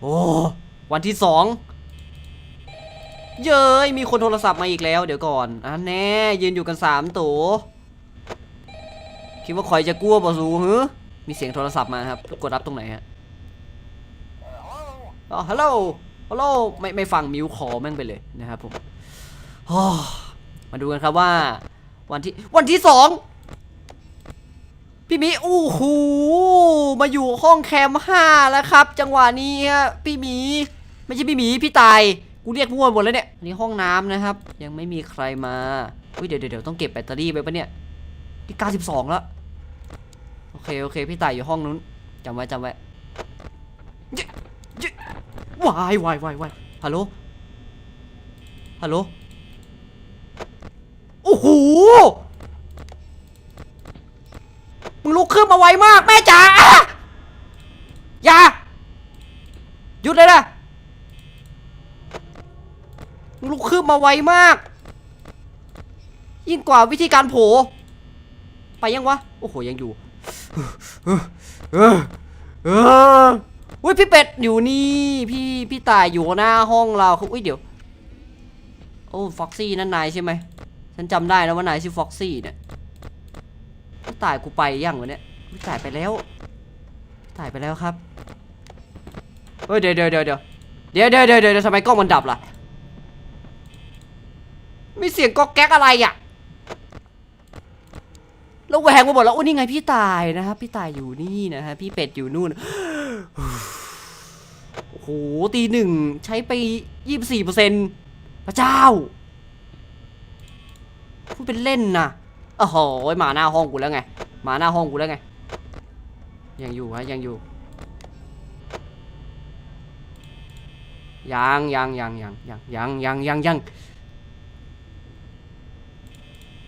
โอ้วันที่สองเย้ยมีคนโทรศัพท์มาอีกแล้ว เดี๋ยวก่อนอันแน่ยืนอยู่กันสามตัวคิดว่าคอยจะกลัวบ่สูหือมีเสียงโทรศัพท์มาครับกดรับตรงไหนฮะอ๋อฮัลโหลฮัลโหลไม่ไม่ฟังมิวคอแม่งไปเลยนะครับผมมาดูกันครับว่า วันที่วันที่สอง พี่หมีอู้หูมาอยู่ห้องแคมห้าแล้วครับ จังหวะนี้ฮะพี่หมีไม่ใช่พี่หมีพี่ตายกูเรียกมั่วหมดแล้วเนี่ยอันนี้ห้องน้ำนะครับ ยังไม่มีใครมาอุ้ยเดี๋ยวเดี๋ยวต้องเก็บแบตเตอรี่ไปปะเนี่ยที่92แล้วโอเคโอเค พี่ตายอยู่ห้องนู้นจำไว้จำไว้วายวายวายวายฮัลโหลฮัลโหลโอ้โห งลุกขึ้นมาไวมากแม่จ๋าอย่าหยุดเลยนะลุกขึ้นมาไวมาก ยิ่งกว่าวิธีการโผไปยังวะ โอ้โห ยังอยู่อุ้ยพี่เป็ดอยู่นี่ พี่พี่ตายอยู่หน้าห้องเราคืออุ้ยเดี๋ยว โอ้ฟ็อกซี่นั่นนายใช่ไหม ฉันจำได้นะว่านายชื่อฟ็อกซี่เนี่ย ตายกูไปยังวะเนี่ยตายไปแล้วตายไปแล้วครับเฮ้ยเดี๋ยวเดี๋ยวเดี๋ยวเดี๋ยวเดี๋ยวเดี๋ยวเดี๋ยวเดี๋ยวทำไมกล้องมันดับล่ะมีเสียงก๊อกแก๊กอะไรอะแล้วแหวงมาหมดแล้วโอ้นี่ไงพี่ตายนะครับ พี่ตายอยู่นี่นะฮะพี่เป็ดอยู่นู่นโอ้โหตีหนึ่งใช้ไปยี่สิบสี่เปอร์เซ็นต์พระเจ้าพูดเป็นเล่นนะ โอ้โหมาหน้าห้องกูแล้วไงมาหน้าห้องกูแล้วไง ยังอยู่ฮะยังอยู่ ยังยังยังยังยังยังยังยังยัง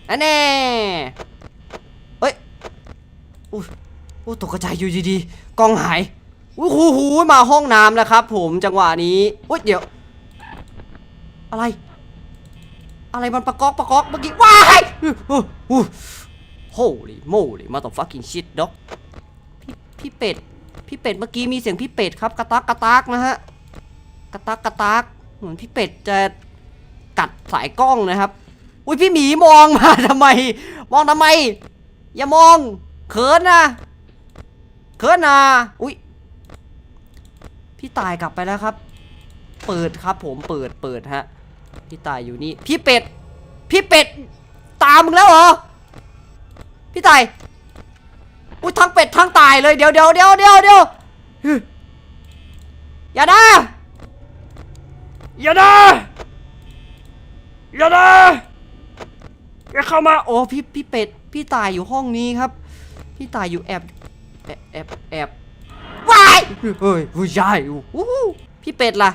อันแน่เฮ้ยอุ้อุ้ตกกระจายอยู่ดีๆกล้องหายอุ้หูหูมาห้องน้ำแล้วครับ ผมจังหวะนี้อุ้ยเดี๋ยว อะไร อะไรมันประกอกประกอกเมื่อกี้ว้ายอู้อู้อู้ holy moly motherfucking shit dog พี่พี่เป็ดพี่เป็ดเมื่อกี้มีเสียงพี่เป็ดครับกระตักกระตักนะฮะกระตักกระตักเหมือนพี่เป็ดจะกัดสายกล้องนะครับอุ้ยพี่หมีมองมาทำไม มองทำไม อย่ามองเขินนะเขินนะอุ้ยพี่ตายกลับไปแล้วครับ เปิดครับผมเปิดเปิดฮะ พี่ตายอยู่นี่ พี่เป็ด พี่เป็ด ตามมึงแล้วเหรอ พี่ตายอุ้ยทั้งเป็ดทั้งตายเลยเดี๋ยวเดี๋ยวเดี๋ยวเดี๋ยวเดี๋ยวอย่านะอย่านะอย่านะอย่าเข้ามาโอ้พี่พี่เป็ดพี่ตายอยู่ห้องนี้ครับ พี่ตายอยู่แอบแอบแอบแอบวายเฮ้ยผู้ชายอู้หูพี่เป็ดล่ะ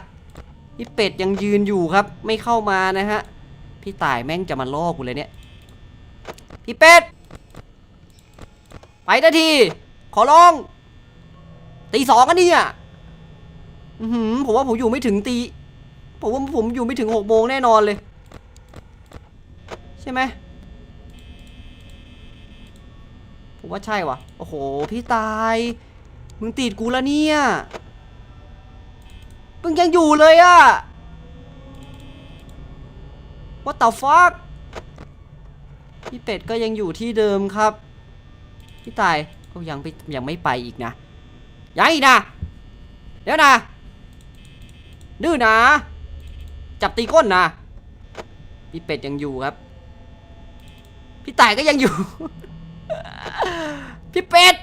พี่เป็ดยังยืนอยู่ครับ ไม่เข้ามานะฮะ พี่ตายแม่งจะมาล่อกูเลยเนี่ย พี่เป็ด ไปนาที ขอร้อง ตีสองอันนี้อะผมว่าผมอยู่ไม่ถึงตี ผมว่าผมอยู่ไม่ถึงหกโมงแน่นอนเลย ใช่ไหมผมว่าใช่วะโอ้โห พี่ตาย มึงติดกูแล้วเนี่ย มึงยังอยู่เลยอะ What the fuck พี่เป็ดก็ยังอยู่ที่เดิมครับ พี่ตายเขายังไปยังไม่ไปอีกนะยังอีกนะเดี๋ยวนะดื้อนะ จับตีก้นนะพี่เป็ดยังอยู่ครับ พี่ตายก็ยังอยู่ พี่เป็ด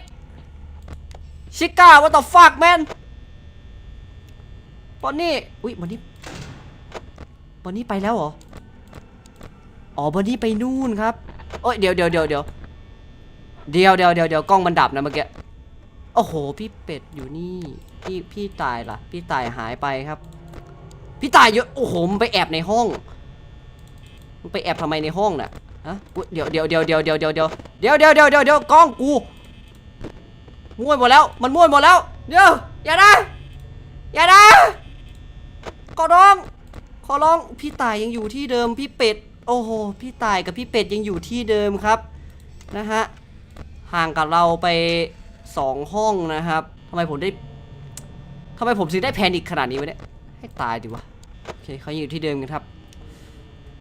ชิก้า what the fuck man บอนนี่อุ้ยบอนนี่บอนนี่ไปแล้วเหรออ๋อบอนนี่ไปนู่นครับโอ้ยเดี๋ยวเดี๋ยวเดี๋ยวเดี๋ยวเดี๋ยวเดี๋ยวเดี๋ยวเดี๋ยวกล้องมันดับนะเมื่อกี้โอ้โห พี่เป็ดอยู่นี่พี่พี่ตายล่ะ พี่ตายหายไปครับ พี่ตายเยอะโอ้โหมันไปแอบในห้องมึงไปแอบทำไมในห้องน่ะฮะเดี๋ยวเดี๋ยวเดี๋ยวเดี๋ยวเดี๋ยวเดี๋ยวเดี๋ยวเดี๋ยวเดี๋ยวเดี๋ยวเดี๋ยวเดี๋ยวกล้องกูมั่วหมดแล้ว มันมั่วหมดแล้ว เดี๋ยวอย่านะอย่านะ ขอร้อง ขอร้อง พี่ตายยังอยู่ที่เดิม พี่เป็ด โอ้โห พี่ตายกับพี่เป็ดยังอยู่ที่เดิมครับ นะฮะ ห่างกับเราไปสองห้องนะครับทำไมผมได้ทำไมผมถึงได้แพนิคขนาดนี้วะเนี่ย ให้ตายดีวะ โอเคเขายังอยู่ที่เดิมกันครับ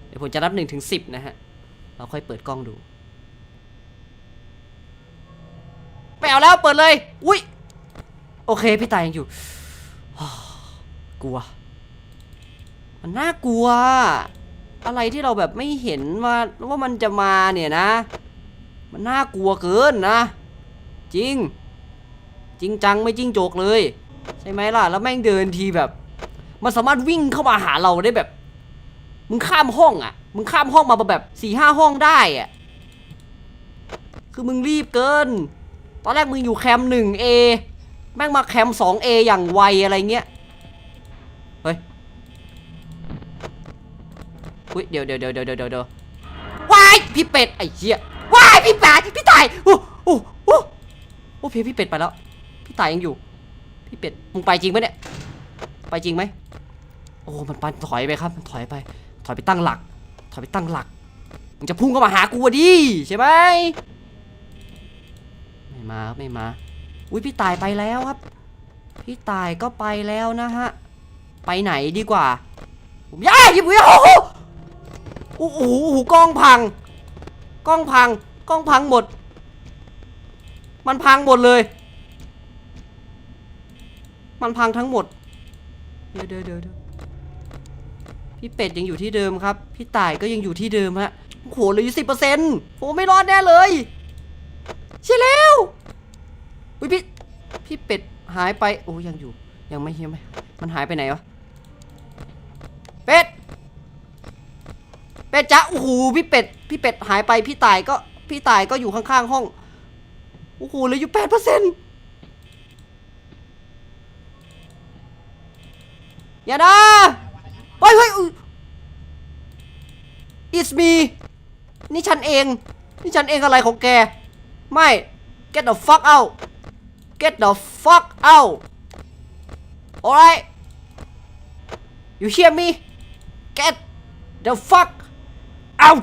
เดี๋ยวผมจะนับหนึ่งถึงสิบนะฮะ เราค่อยเปิดกล้องดูไม่เอาแล้วเปิดเลย อุ้ย โอเค พี่ตายยังอยู่กลัว มันน่ากลัว อะไรที่เราแบบไม่เห็นว่าว่ามันจะมาเนี่ยนะ มันน่ากลัวเกินนะ จริง จริงจังไม่จริงโจกเลย ใช่ไหมล่ะ แล้วแม่งเดินทีแบบ มันสามารถวิ่งเข้ามาหาเราได้แบบ มึงข้ามห้องอะ มึงข้ามห้องมาแบบสี่ห้าห้องได้อะ คือมึงรีบเกิน ตอนแรกมึงอยู่แคมป์หนึ่งเอแม่งมาแคมป์สองเออย่างไวอะไรเงี้ย เฮ้ย อุ้ยเดี๋ยวเดี๋ยวเดี๋ยวเดี๋ยวเดี๋ยวเดี๋ยววายพี่เป็ดไอ้เหี้ยวายพี่เป็ดพี่ตายโอ้โอ้โอ้โอ้พี่พี่เป็ดไปแล้ว พี่ตายยังอยู่ พี่เป็ดมึงไปจริงไหมเนี่ยไปจริงไหมโอ้มันปันถอยไปครับมันถอยไป ถอยไปตั้งหลัก ถอยไปตั้งหลักมึงจะพุ่งเข้ามาหากูอะดิใช่ไหมไม่มาครับไม่มาอุ้ยพี่ตายไปแล้วครับ พี่ตายก็ไปแล้วนะฮะไปไหนดีกว่าผมย่าหยิบโอ้โหโอ้โหโอ้โหกล้องพัง กล้องพัง กล้องพังหมด มันพังหมดเลย มันพังทั้งหมด เดี๋ยวเดี๋ยวเดี๋ยวพี่เป็ดยังอยู่ที่เดิมครับ พี่ต่ายก็ยังอยู่ที่เดิมฮะโอ้โหเหลืออยู่สิบเปอร์เซ็นต์ผมไม่รอดแน่เลยใช่แล้วอุ้ยพี่ พี่เป็ดหายไป โอ้ยังอยู่ ยังไม่ยังไหมมันหายไปไหนวะ เป็ด เป็ดจ้ะโอ้โหพี่เป็ดพี่เป็ดหายไปพี่ตายก็พี่ตายก็อยู่ข้างๆห้องโอ้โหเหลืออยู่แปดเปอร์เซ็นต์อย่านะเฮ้ยเฮ้ยอุ๊ย it's me นี่ฉันเอง นี่ฉันเองอะไรของแก ไม่ get the fuck out get the fuck out alright you hear me get the fuck เอา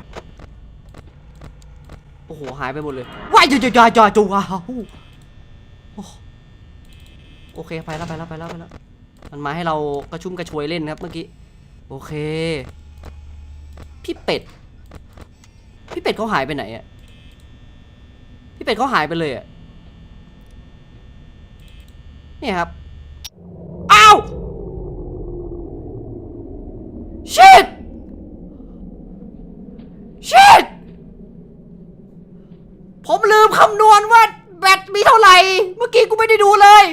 โอ้โห หายไปหมดเลยว้ายจอยจอยจอยจูอ้าวโอเค ไปแล้วไปแล้วไปแล้วไปแล้ว มันมาให้เรากระชุ่มกระชวยเล่นครับเมื่อกี้ โอเค พี่เป็ด พี่เป็ดเขาหายไปไหนอะ พี่เป็ดเขาหายไปเลยอะ นี่ครับ อ้าว shit ผมลืมคำนวณว่าแบตมีเท่าไหร่ เมื่อกี้กูไม่ได้ดูเลย